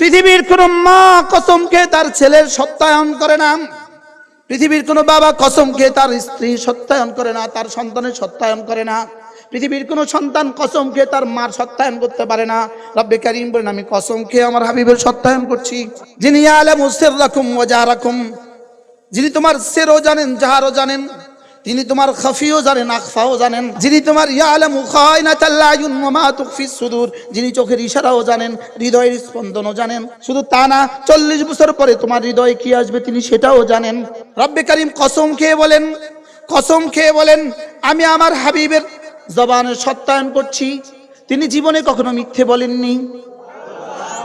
পৃথিবীর কোন মা কসমকে তার ছেলের সত্যায়ন করে না। পৃথিবীর কোন বাবা কসমকে তার স্ত্রী সত্যায়ন করে না, তার সন্তানের সত্যায়ন করে না। পৃথিবীর কোন সন্তান কসমকে তার মার সত্যায়ন করতে পারে না। রব্বে কারিম বলেন, আমি কসমকে আমার হাবিবের সত্যায়ন করছি। যিনি আলম উসের রাখুম ওজা রাখুম যিনি তোমার সেরও জানেন, যাহারও জানেন তিনি তোমার খাফিও জানেন, আখফাও জানেন। যিনি তোমার সুদূর। যিনি চোখের ইশারাও জানেন, হৃদয়ের স্পন্দনও জানেন। শুধু তা না, চল্লিশ বছর পরে তোমার হৃদয়ে কি আসবে তিনি সেটাও জানেন। রব্বে করিম কসম খেয়ে বলেন, কসম খেয়ে বলেন, আমি আমার হাবিবের জবানের সত্যায়ন করছি। তিনি জীবনে কখনো মিথ্যে বলেননি।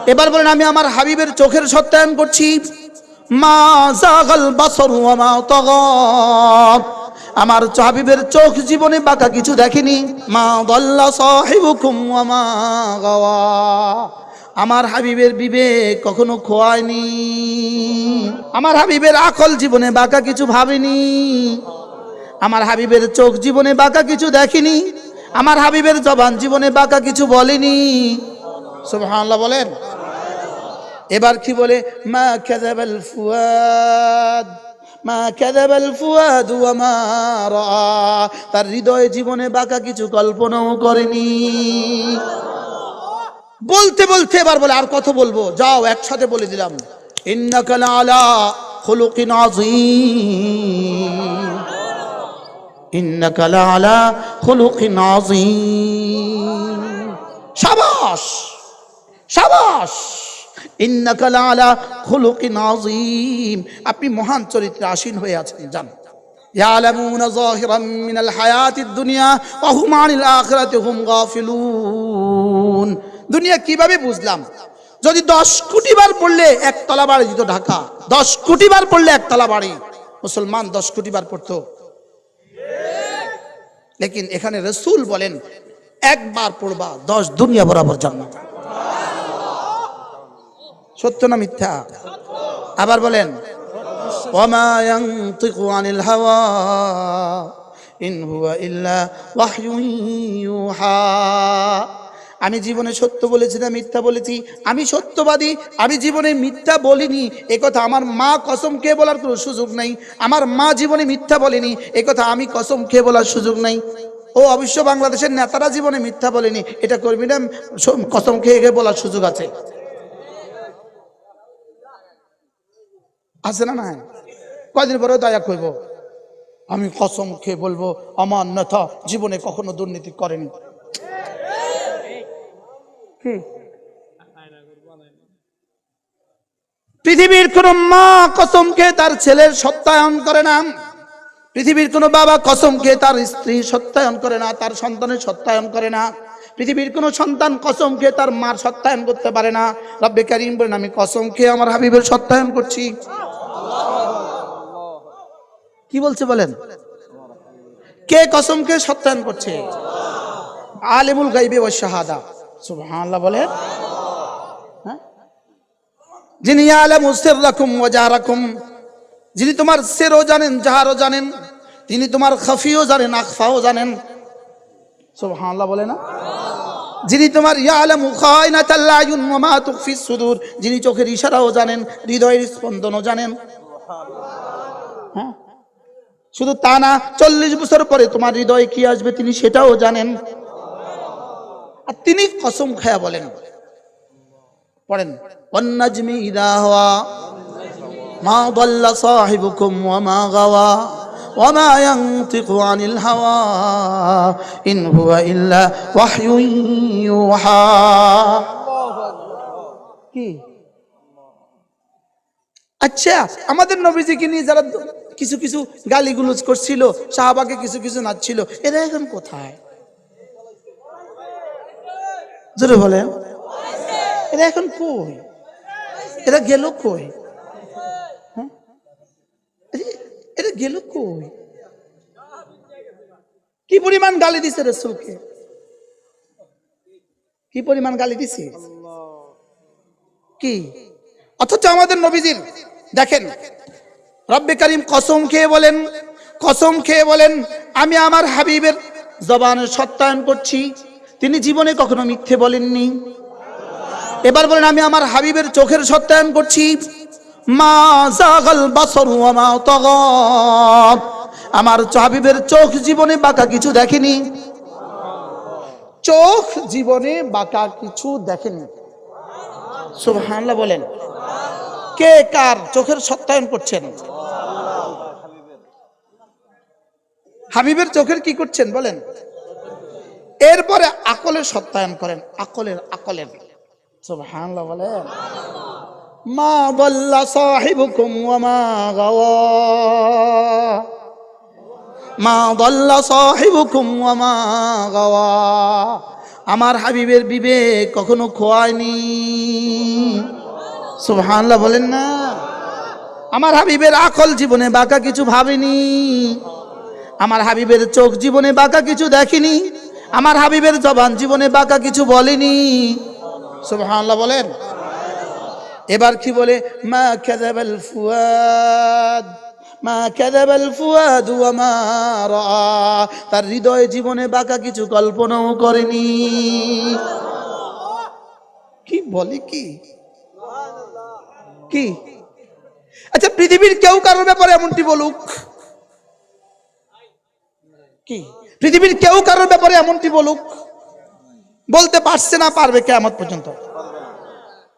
এবার বলেন, আমি আমার হাবিবের চোখের সত্যায়ন করছি। মা জাগল বাসর মা তাগা আমার হাবিবের চোখ জীবনে বাঁকা কিছু দেখেনি। মা দল্লা সাহিবুকুম মা আমার হাবিবের বিবেক কখনো খোয়ায়নি। আমার হাবিবের আকল জীবনে বাঁকা কিছু ভাবেনি। আমার হাবিবের চোখ জীবনে বাঁকা কিছু দেখেনি। আমার হাবিবের জবান জীবনে বাঁকা কিছু বলেনি। সুবহানাল্লাহ বলেন। এবার কি বলে? মা কাযাবাল ফুয়াদ। মা কাযাবাল ফুয়াদ রাআ। তার হৃদয়ে জীবনে বাঁকা কিছু কল্পনাও করেনি। বলতে বলতে এবার বলে আর কত বলব। যাও, একসাথে বলে দিলাম। ইন্নাকা আলা খুলুকিন আযীম। ইন্নাকা আলা খুলুকিন আযীম। শাবাশ শাবাশ ইন্নাকা আলা খুলুকিন আযীম আপনি মহান চরিত্রে আসীন হয়ে আছেন জান يعلمون ظاهرا من الحياة الدنيا وهم عن الآخرة هم غافلون দুনিয়া কিভাবে বুঝলাম যদি দশ কোটি বার পড়লে একতলা বাড়ি দিত ঢাকা দশ কোটি বার পড়লে একতলা বাড়ি মুসলমান দশ কোটি বার পড়তো লেকিন এখানে রসুল বলেন একবার পড়বা দশ দুনিয়া বরাবর জান্নাত সত্য না মিথ্যা? আবার বলেন আনিল আমি জীবনে সত্য বলেছি না মিথ্যা বলেছি? আমি সত্যবাদী, আমি জীবনে মিথ্যা বলিনি। একথা আমার মা কসম খেয়ে বলার কোনো সুযোগ নাই। আমার মা জীবনে মিথ্যা বলেনি। একথা আমি কসম খেয়ে বলার সুযোগ নাই। ও, অবশ্য বাংলাদেশের নেতারা জীবনে মিথ্যা বলেনি। এটা কর্মীরা কসম খেয়ে বলার সুযোগ আছে। আছে না না কয়দিন পরে দয়া করব। আমি কসম খেয়ে বলব আমার নেতা জীবনে কখনো দুর্নীতি করেনি। কি? পৃথিবীর কোন মা কসম খেয়ে তার ছেলের সত্যায়ন করে না। পৃথিবীর কোন বাবা কসম খেয়ে তার স্ত্রী সত্যায়ন করে না তার সন্তানের সত্যায়ন করে না। পৃথিবীর কোন সন্তান কসম খেয়ে তার মার সত্যায়ন করতে পারে না। রব্বে কারিম বলেন আমি কসম খেয়ে আমার হাবিবের সত্যায়ন করছি। কি বলছে বলেন? কে কসম খেয়ে সত্যায়ন করছে? আলিমুল গাইবে ও শাহাদা। সুবহানাল্লাহ বলেন। হ্যাঁ? যিনি আলামু সিররাকুম ওয়া জাহরাকুম, যিনি তোমার সেরও জানেন, যাহারও জানেন, তিনি তোমার খাফিও জানেন, আখফাও জানেন। সুবহানাল্লাহ বলে না? যিনি তোমার সুদূর। যিনি চোখের ইশারাও জানেন, হৃদয়ের স্পন্দনও জানেন। হ্যাঁ? শুধু তা না, চল্লিশ বছর পরে তোমার হৃদয়ে কি আসবে তিনি সেটাও জানেন। আর তিনি কসম খায়া বলেন। পড়েন, ওয়ান্নাজমি ইদা হওয়া মা দল্লা সাহিবুকুম গাওয়া। وما ينطق عن الهوى إن هو إلا وحي يوحى কি আচ্ছা আমাদের নবীজিকে নিয়ে যারা কিছু কিছু গালিগুলোজ করছিল শাহবাগে কিছু কিছু নাচছিল এরা এখন কোথায় জোরে বলে এরা এখন কই এরা গেল কই হ্যাঁ? এরা গেল কই? কি পরিমাণ গালি দিছে রসুলকে? কি পরিমাণ গালি দিছে? কি? অথচ আমাদের নবীজির, দেখেন, রব্বে করিম কসম খেয়ে বলেন, কসম খেয়ে বলেন, আমি আমার হাবিবের জবানের সত্যায়ন করছি, তিনি জীবনে কখনো মিথ্যে বলেননি। এবার বলেন, আমি আমার হাবিবের চোখের সত্যায়ন করছি আমার হাবিবের চোখ জীবনে বাঁকা কিছু দেখেনি। চোখ জীবনে বাঁকা কিছু দেখেনি। সুবহানাল্লাহ বলেন। কে কার চোখের সত্যায়ন করছেন? হাবিবের চোখের কি করছেন বলেন? এরপরে আকলের সত্যায়ন করেন। আকলের আকলের। সুবহানাল্লাহ বলেন। মা বল্লা সাহিবুকুম মা গাওয়া। মা দল্লা সাহিবুকুম মা গাওয়া। আমার হাবিবের বিবেক কখনো খোয়ায়নি। সুবহানাল্লাহ বলেন না। আমার হাবিবের আকল জীবনে বাঁকা কিছু ভাবিনি। আমার হাবিবের চোখ জীবনে বাঁকা কিছু দেখেনি। আমার হাবিবের জবান জীবনে বাঁকা কিছু বলেনি। সুবহানাল্লাহ বলেন। এবার কি বলে? মা কাযাবাল ফুয়াদ, মা কাযাবাল ফুয়াদ ওয়া তার হৃদয় জীবনে বাঁকা কিছু কল্পনাও করেনি। কি বলে কি? কি? আচ্ছা পৃথিবীর কেউ কারোর ব্যাপারে এমনটি বলুক। কি? পৃথিবীর কেউ কারোর ব্যাপারে এমনটি বলুক। বলতে পারছে না, পারবে কেমন পর্যন্ত।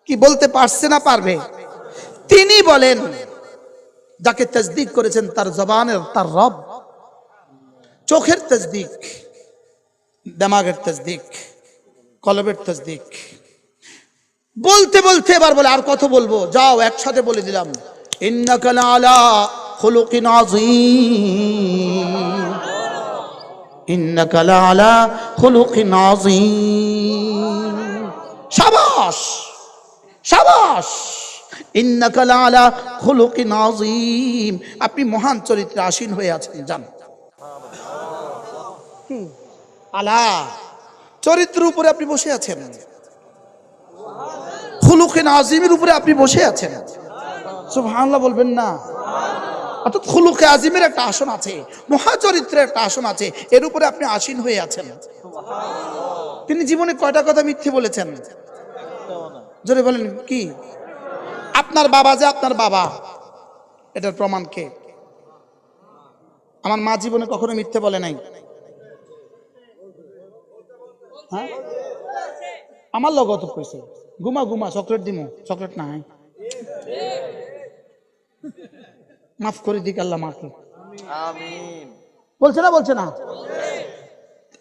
কি বলতে পারছে না পারবে। তিনি বলেন, যাকে তসদিক করেছেন তার জবানের তার রব, চোখের তসদিক, দেমাগের তসদিক, কলবের তসদিক। বলতে বলতে এবার বলে, আর কত বলব? যাও, একসাথে বলে দিলাম। ইন্নাকা আলা খুলুকিন আলা খুলুকিন আযীম। আপনি মহান চরিত্রে আসীন হয়ে আছেন জান। আলা চরিত্রের উপরে আপনি বসে আছেন। খুলুকিন আজিমের উপরে আপনি বসে আছেন। সুবহানাল্লাহ বলবেন না। অর্থাৎ খুলুকে আজিমের একটা আসন আছে মহাচরিত্রের একটা আসন আছে এর উপরে আপনি আসীন হয়ে আছেন। তিনি জীবনে কয়টা কথা মিথ্যে বলেছেন? জোরে বলেন কি? আপনার বাবা যে আপনার বাবা এটার প্রমাণ কে? আমার মা জীবনে কখনো মিথ্যে বলে নাই। হ্যাঁ? আমার লগত কইছে ঘুমা ঘুমা চকলেট দিমু চকলেট নাই। মাফ করে দিক আল্লাহ মাকে। বলছে না বলছে না?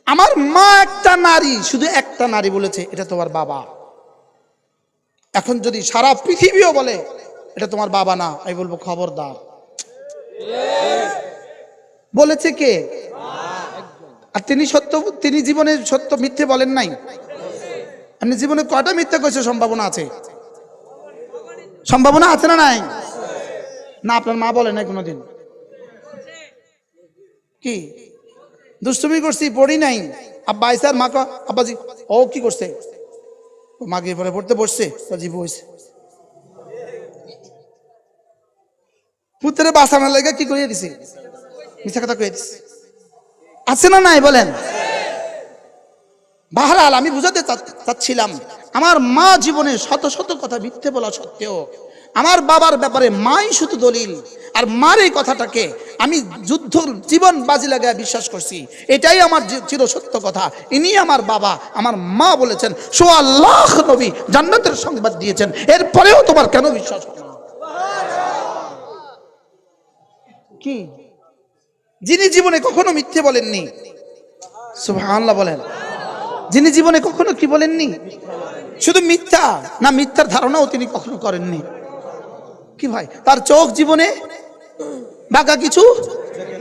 আমার মা একটা নারী শুধু একটা নারী বলেছে এটা তোমার বাবা। এখন যদি সারা পৃথিবীও বলে, এটা তোমার বাবা না, আমি বলব খবরদার। বলেছে কে? আর তিনি সত্য, তিনি জীবনে সত্য মিথ্যে বলেন নাই। আপনি জীবনে কয়টা মিথ্যে কইছে সম্ভাবনা আছে? সম্ভাবনা আছে না নাই? না, আপনার মা বলে নাই কোনোদিন। কি? দুষ্টুমি করছি, পড়ি নাই। আব্বা আইসার মা আব্বাজি, ও কি করছে? ও পরে পড়তে বসছে জি হয়েছে। পুত্রে বাসানোর লাগে কি করিয়ে দিছে? মিথ্যা কথা কয়ে দিছে। আছে না নাই বলেন? বাহারাল, আমি বুঝাতে চাচ্ছিলাম, আমার মা জীবনে শত শত কথা মিথ্যে বলা সত্ত্বেও আমার বাবার ব্যাপারে মাই শুধু দলিল, আর মার এই কথাটাকে আমি যুদ্ধ জীবন বাজি লাগায় বিশ্বাস করছি। এটাই আমার চিরসত্য কথা। ইনি আমার বাবা, আমার মা বলেছেন সোয়া নবী জান্নাতের সংবাদ দিয়েছেন। এরপরেও তোমার কেন বিশ্বাস কি? যিনি জীবনে কখনো মিথ্যে বলেননি। সুবহানাল্লাহ বলেন। যিনি জীবনে কখনো কি বলেননি? শুধু মিথ্যা, না মিথ্যার ধারণাও তিনি কখনো করেননি। কি ভাই? তার চোখ জীবনে? বাঁকা কিছু?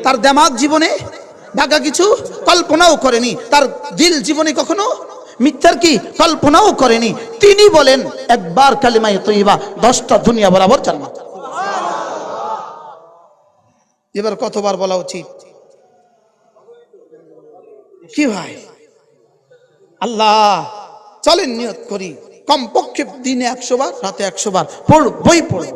তার দেমাগ জীবনে? বাঁকা কিছু? কল্পনাও করেনি। তার দিল জীবনে কখনো? মিথ্যার কি? কল্পনাও করেনি। তিনি বলেন, একবার কালিমায় তৈবা দশটা দুনিয়া বরাবর জান্নাত। এবার কতবার বলা উচিত? কি ভাই? আল্লাহ, চলেন নিয়ত করি। কমপক্ষে দিনে একশো বার, রাতে একশো বার, পড়, বই পড়ব।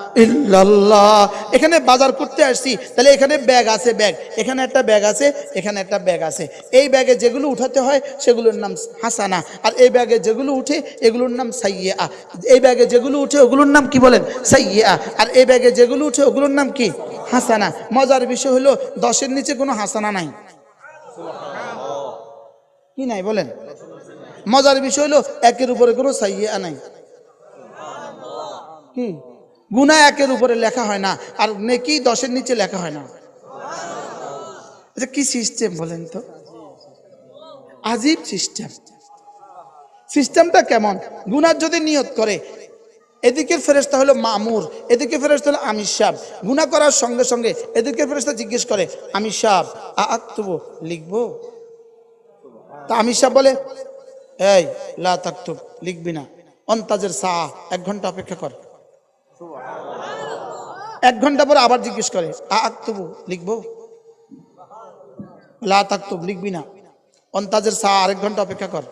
ইল্লাল্লাহ। এখানে বাজার করতে আসছি, তাহলে এখানে ব্যাগ আছে, ব্যাগ। এখানে একটা ব্যাগ আছে, এখানে একটা ব্যাগ আছে। এই ব্যাগে যেগুলো উঠাতে হয়, সেগুলোর নাম হাসানা। আর এই ব্যাগে যেগুলো উঠে, এগুলোর নাম সাইয়া এই ব্যাগে যেগুলো উঠে, ওগুলোর নাম কি বলেন? সাইয়া আর এই ব্যাগে যেগুলো উঠে, ওগুলোর নাম কি? হাসানা। মজার বিষয় হলো, দশের নিচে কোনো হাসানা নাই। কি নাই বলেন? মজার বিষয় হলো, একের উপরে কোনো সাইয়া নাই। কি? গুণা একের উপরে লেখা হয় না, আর নেকি দশের নিচে লেখা হয় না। এটা কি সিস্টেম বলেন তো? আজীব সিস্টেম সিস্টেমটা কেমন? গুনার যদি নিয়ত করে, এদিকে ফেরেস্তা হলো মামুর, এদিকে ফেরেস্তা হলো আমির সাহ গুনা করার সঙ্গে সঙ্গে এদিকে ফেরেস্তা জিজ্ঞেস করে, আমির সাহ আক্তবো লিখব? তা আমির সাহ বলে, এই, লা তাকতুব, লিখবি না। অন্তাজের সা এক ঘণ্টা অপেক্ষা কর। এক ঘণ্টা পরে আবার জিজ্ঞেস করে আক্তবু লিখব? লা লিখবি না। অন্তাজের সা আরেক ঘণ্টা অপেক্ষা কর।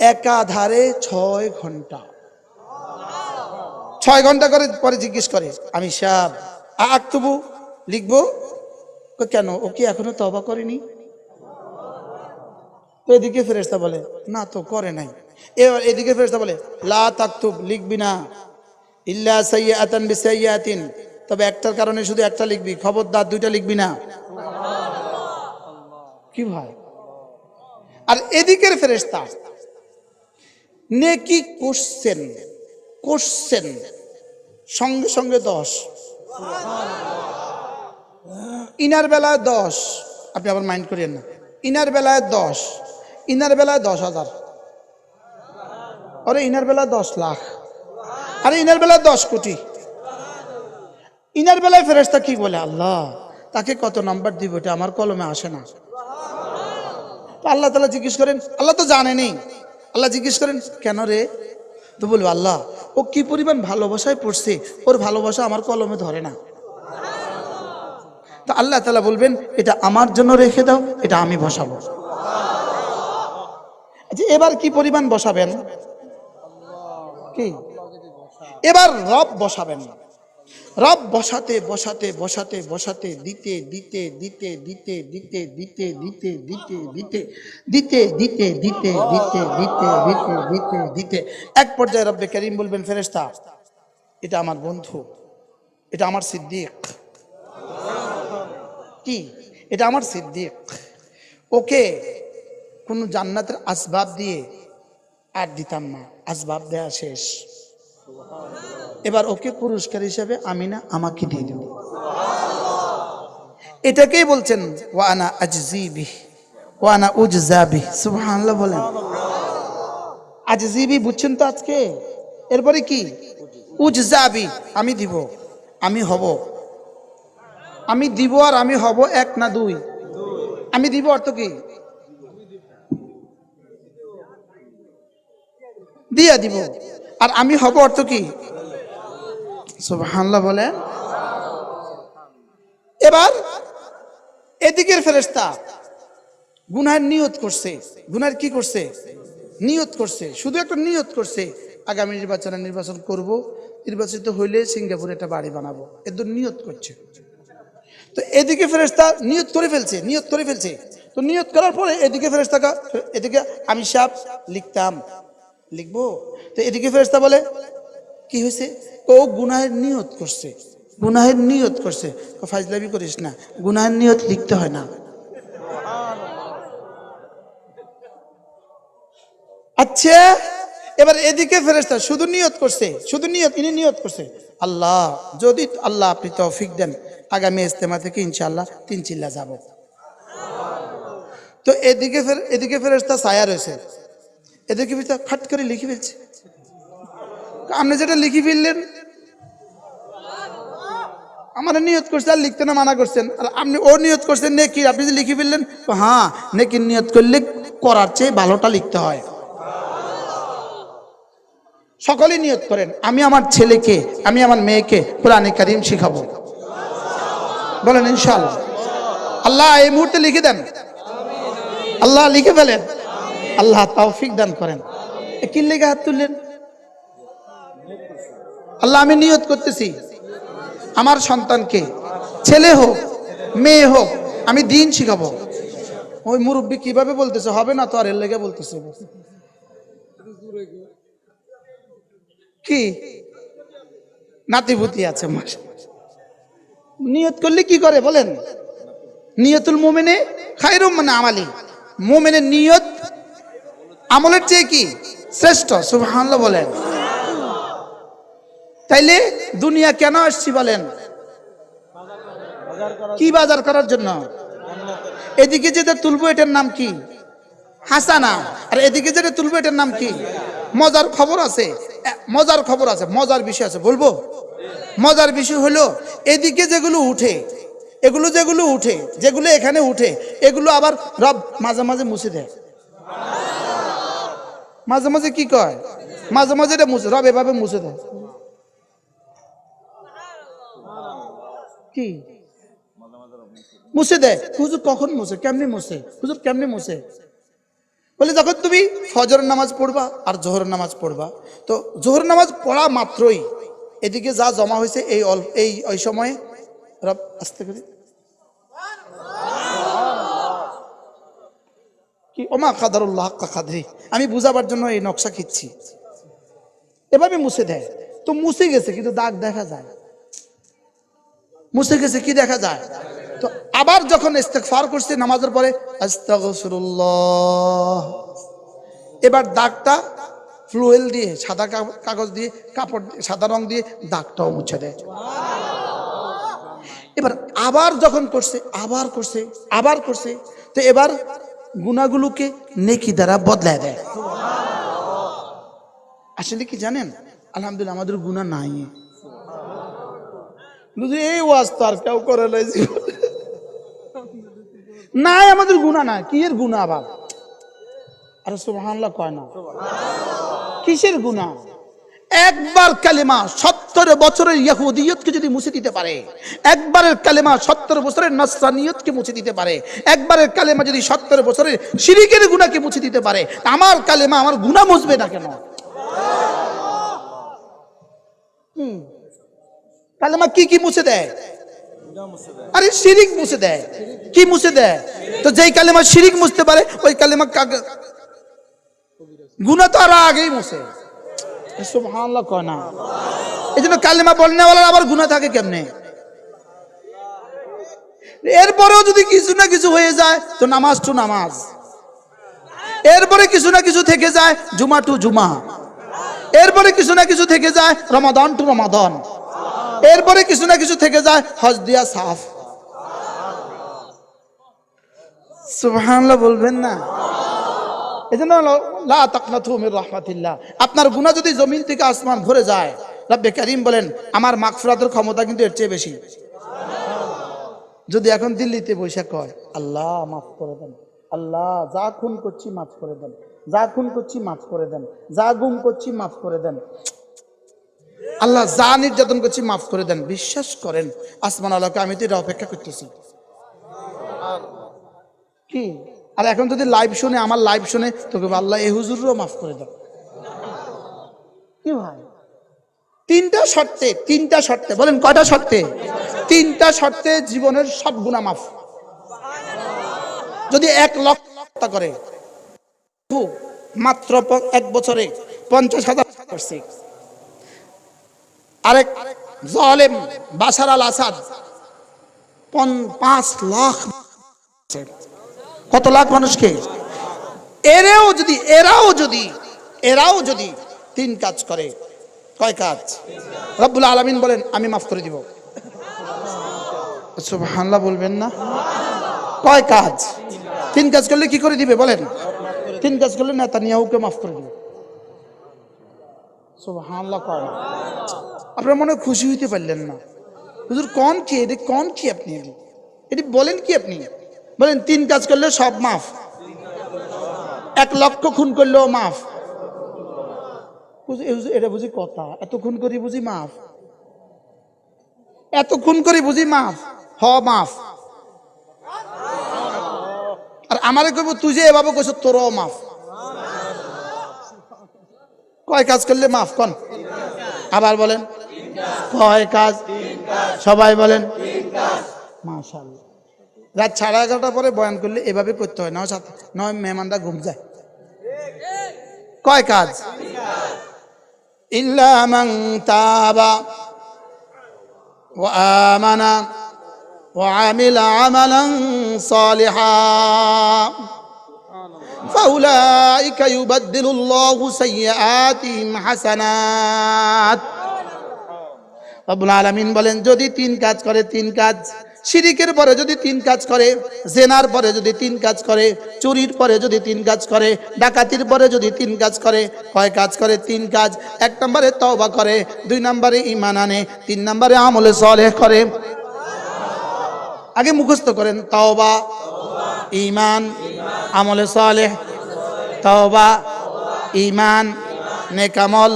একাধারে ছয় ঘণ্টা। ছয় ঘণ্টা করে পরে জিজ্ঞেস করে। আমি আ আক্তবু লিখব? কেন? ও কি এখনও তবা করেনি। তো এদিকে ফেরেস্তা বলে, না তো, করে নাই। এবার এদিকে ফেরেস্তা বলে, লা লিখবি না। ইল্লা সাইয়াতান বিসাইয়াতিন তবে একটার কারণে শুধু একটা লিখবি, খবরদার দুইটা লিখবি না। কি ভাই? আর এদিকের ফেরেস্তা নেকি কোশ্চেন কোশ্চেন, সঙ্গে সঙ্গে দশ। ইনার বেলায় দশ। আপনি আবার মাইন্ড করিয়েন না। ইনার বেলায় দশ। ইনার বেলায় দশ হাজার। আরে ইনার বেলায় দশ লাখ। আরে ইনার বেলায় দশ কোটি। ইনার বেলায় ফেরেস্তা কি বলে? আল্লাহ, তাকে কত নাম্বার দিব এটা আমার কলমে আসে না। আল্লাহ তালা জিজ্ঞেস করেন, আল্লাহ তো জানেনি। আল্লাহ জিজ্ঞেস করেন, কেন রে? তো বলব, আল্লাহ, ও কি পরিমাণ ভালোবাসায় পড়ছে? ওর ভালোবাসা আমার কলমে ধরে না। তো আল্লাহ তালা বলবেন, এটা আমার জন্য রেখে দাও, এটা আমি বসাবো। আচ্ছা এবার কি পরিমাণ বসাবেন? কি? এবার রব বসাবেন রব বসাতে বসাতে বসাতে বসাতে দিতে দিতে দিতে দিতে দিতে দিতে দিতে দিতে দিতে দিতে দিতে দিতে দিতে দিতে দিতে দিতে দিতে এক পর্যায়ে রব্বে করিম বলবেন ফেরেস্তা এটা আমার বন্ধু এটা আমার সিদ্দিক কি এটা আমার সিদ্দিক ওকে কোনো জান্নাতের আসবাব দিয়ে আর দিতাম না আসবাব দেয়া শেষ এবার ওকে পুরস্কার হিসেবে আমি না আমাকে দিয়ে দেব এটাকেই বলছেন ওয়ানা আজজিবি ওয়ানা উজজাবি সুবহানাল্লাহ বলেন। আজজিবি বুঝছেন তো আজকে? এরপরে কি? উজজাবি আমি দিব, আমি হব। আমি দিব আর আমি হব এক না দুই। আমি দিব অর্থ কি? দিয়া দিব। আর আমি হব অর্থ কি? সুবহানাল্লাহ বলে এবার এদিকের ফেরেস্তা গুনার নিয়ত করছে। গুনার কি করছে? নিয়ত করছে। শুধু একটা নিয়ত করছে, আগামী নির্বাচনে নির্বাচন করব, নির্বাচিত হইলে সিঙ্গাপুরে একটা বাড়ি বানাবো। এদের নিয়ত করছে। তো এদিকে ফেরেস্তা নিয়ত করে ফেলছে, নিয়ত করে ফেলছে। তো নিয়ত করার পরে এদিকে ফেরেস্তা এদিকে আমি সাপ লিখতাম। লিখব? তো এদিকে ফেরেস্তা বলে কি হয়েছে? ও গুনাহের নিয়ত করছে। গুনাহের নিয়ত করছে। ফাজলামি করিস না। গুনাহের নিয়ত লিখতে হয় না। আচ্ছা এবার এদিকে ফেরেস্তা শুধু নিয়ত করছে। শুধু নিয়ত, ইনি নিয়ত করছে। আল্লাহ, যদি আল্লাহ আপনি তৌফিক দেন, আগামী ইস্তেমা থেকে ইনশাআল্লাহ তিন চিল্লা যাব। তো এদিকে এদিকে ফেরেস্তা ছায়া রয়েছে। এদিকে ফেরেস্তা ফাট করে লিখে ফেলছে। আপনি যেটা লিখে ফেললেন। আমার নিয়ত করছে, আর লিখতে না মানা করছেন। আর আপনি ও নিয়ত করছেন, নেকি? আপনি যে লিখে ফেললেন হ্যাঁ নেকির নিয়ত করলে করার চেয়ে ভালোটা লিখতে হয়। সকলেই নিয়ত করেন, আমি আমার ছেলেকে, আমি আমার মেয়েকে কোরআনে কারিম শিখাবো। বলেন ইনশাল্লাহ আল্লাহ এই মুহূর্তে লিখে দেন। আল্লাহ লিখে ফেলেন। আল্লাহ তৌফিক দান করেন। কি লেগে হাত তুললেন? আল্লাহ, আমি নিয়ত করতেছি। আমার সন্তানকে, ছেলে হোক, মেয়ে হোক, আমি দিন শিখাবো। ওই মুরব্বী কীভাবে বলতেছে, হবে না তো আর, এর লেগে বলতেছে। কি? নাতিভূতি আছে নিয়ত করলে কি করে বলেন? নিয়তুল মোমেনে খাইরুম মানে আমালি। মোমেনের নিয়ত আমলের চেয়ে কি শ্রেষ্ঠ? সুবহানাল্লাহ বলেন। তাইলে দুনিয়া কেন আসছি বলেন? কি বাজার করার জন্য? এদিকে যেটা তুলবো এটার নাম কি? হাসানা। আর এদিকে যেটা তুলবো এটার নাম কি? মজার খবর আছে। মজার খবর আছে, মজার বিষয় আছে, বলব? মজার বিষয় হলো, এদিকে যেগুলো উঠে, এগুলো যেগুলো উঠে, যেগুলো এখানে উঠে, এগুলো আবার রব মাঝে মাঝে মুছে দেয়। মাঝে মাঝে কি কয়? মাঝে মাঝে এটা মুছে, রব এভাবে মুছে দেয়। কি? মুছে দেয় হুজুর কখন মুছে? কেমনি মুছে? হুজুর কেমনি মুছে? বলে, যখন তুমি ফজর নামাজ পড়বা আর জোহর নামাজ পড়বা। তো জোহর নামাজ পড়া মাত্রই এদিকে যা জমা হয়েছে এই এই, ওই সময়ে রব আস্তে করে। কি? ওমা কাদারুল্লাহ হাক্কা কাদরি। আমি বুঝাবার জন্য এই নকশা খিচ্ছি। এভাবে মুছে দেয়। তো মুছে গেছে, কিন্তু দাগ দেখা যায়। মুছে গেছে কি দেখা যায়? তো আবার যখন ইস্তেগফার করছে নামাজের পরে এবার দাগটা ফ্লুয়েল দিয়ে, সাদা কাগজ দিয়ে, কাপড় সাদা রং দিয়ে দাগটাও মুছে দেয়। এবার আবার যখন করছে, আবার করছে আবার করছে, তো এবার গুণাগুলোকে নেকি দ্বারা বদলায় দেয়। আসলে কি জানেন? আলহামদুলিল্লাহ, আমাদের গুণা নাই। এই ওয়াজ তো আর কেউ করে নাই নাই, আমাদের গুণা নাই। কি এর গুণা আবার আরে সুবহানাল্লাহ কয় না। কিসের গুণা একবার কালেমা সত্তর বছরের ইয়াহুদিয়তকে যদি মুছে দিতে পারে, একবারের কালেমা সত্তর বছরের নসরানিয়তকে মুছে দিতে পারে, একবারের কালেমা যদি সত্তর বছরের শিরিকের গুণাকে মুছে দিতে পারে, আমার কালেমা, আমার গুণা মুছবে না কেন? হুম। কালেমা কি কি মুছে দেয়? আরে শিরিক মুছে দেয়। কি মুছে দেয়? তো যেই কালেমা শিরিক মুছতে পারে, ওই কালেমা গুণা তো আরও আগেই মুছে। না। এই জন্য কালেমা বলনেওয়ালার আবার গুণা থাকে কেমনে? এরপরেও যদি কিছু না কিছু হয়ে যায়, তো নামাজ টু নামাজ। এরপরে কিছু না কিছু থেকে যায়, জুমা টু জুমা। এরপরে কিছু না কিছু থেকে যায়, রমাদান টু রমাদান। এরপরে কিছু না কিছু থেকে যায় হজ দিয়া সাফ। বলবেন না? আপনার যদি জমিন থেকে আসমান ভরে যায়, রব্বে কারীম বলেন, আমার মাগফিরাতের ক্ষমতা কিন্তু এর চেয়ে বেশি। যদি এখন দিল্লিতে বসে কয়, আল্লাহ মাফ করে দেন, আল্লাহ যা খুন করছি মাফ করে দেন, যা খুন করছি মাফ করে দেন, যা গুম করছি মাফ করে দেন আল্লাহ যা নির্যাতন করছি মাফ করে দেন, বিশ্বাস করেন। আসমান আল্লাহকে আমি তো এটা অপেক্ষা করতেছি। কি? আর এখন যদি লাইভ শুনে, আমার লাইভ শুনে, তোকে আল্লাহ এ হুজুরও মাফ করে দাও কি ভাই? তিনটা শর্তে তিনটা শর্তে, বলেন কয়টা শর্তে? তিনটা শর্তে জীবনের সব গুণা মাফ। যদি এক লক্ষ করে, মাত্র এক বছরে পঞ্চাশ হাজার করছে। আরেক জলেম বাসার আল আসাদ। পাঁচ লাখ কত লাখ মানুষকে? এরাও যদি এরাও যদি এরাও যদি তিন কাজ করে, কয় কাজ? রব্বুল আলামিন বলেন, আমি মাফ করে দিব। সুবহানাল্লাহ বলবেন না? কয় কাজ? তিন কাজ করলে কি করে দিবে বলেন? তিন কাজ করলে নেতানিয়াহুকে মাফ করে দিবে। সুবহানাল্লাহ কয়। আপনারা মনে খুশি হইতে পারলেন না। হুজুর কোন কি? এটি কোন কি আপনি? এটি বলেন কি আপনি? বলেন, তিন কাজ করলে সব মাফ। এক লক্ষ খুন করলেও মাফ। এটা বুঝি কথা। এত খুন করি বুঝি মাফ। এত খুন করি বুঝি মাফ। হ, মাফ। আর আমারে কইব, তুই যে এভাবে কইছ, তোরও মাফ। কয় কাজ করলে মাফ? কন? আবার বলেন। কয় কাজ সবাই বলেন মাশাআল্লাহ রাত সাড়ে এগারোটার পরে বয়ান করলে এভাবে করতে হয় নয় সাথে নয় মেহমানরা ঘুম যায় কয় কাজ ইল্লা মান তাবা ওয়া আমানা ওয়া আমিলা আমালান সালিহা فأولئك يبدل الله سيئاتهم حسنات রব্বুল আলামিন বলেন, যদি তিন কাজ করে, তিন কাজ। শিরিকের পরে যদি তিন কাজ করে, জেনার পরে যদি তিন কাজ করে, চুরির পরে যদি তিন কাজ করে, ডাকাতির পরে যদি তিন কাজ করে, কয় কাজ করে? তিন কাজ। এক নম্বরে তওবা করে, দুই নম্বরে ইমান আনে, তিন নম্বরে আমলে সলেহ করে। আগে মুখস্থ করেন, তওবা ইমান আমলে সালেহ, তওবা ইমান নেকামল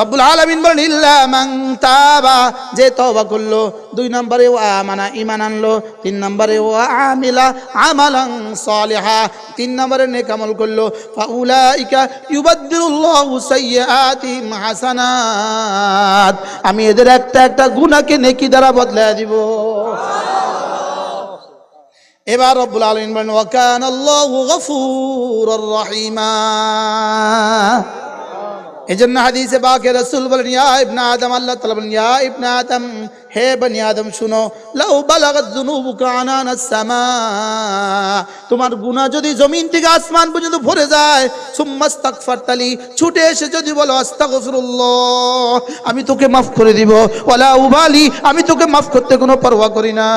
রব্বুল আলামিন বলেন, ইল্লা মান তাবা। যে তওবা করল, দুই নম্বরে ও আমানা, ঈমান আনলো, তিন নম্বরে ও আমিলা আমালান সালিহা, তিন নম্বরে নেকামল করল, ফাউলাইকা ইউবাদদিলুল্লাহু সাইয়্যাতিহিম হাসানাত। আমি এদের একটা একটা গুনাহকে নেকি দ্বারা বদলায় দিব। এবার রব্বুল আলামিন বলেন ওয়াকান আল্লাহু গফুরুর রহিমা। এজন্য হাদিসে বাকে রাসূল বলেন, ইয়া ইবনে আদম, আল্লাহ তাআলা বলেন, ইয়া ইবনে আদম, হে বনি আদম, শুনো, লাউ বালাগাত যুনুবুকা আনানাস সামা তোমার গুনাহ যদি জমিন থেকে আসমান পর্যন্ত ভরে যায় সুম্মাস্তাগফারতালি ছুটে এসে যদি বলো, আস্তাগফিরুল্লাহ, আমি তোকে মাফ করে দিব, ওয়ালা উবালি, আমি তোকে মাফ করতে কোনো পরোয়া করি না।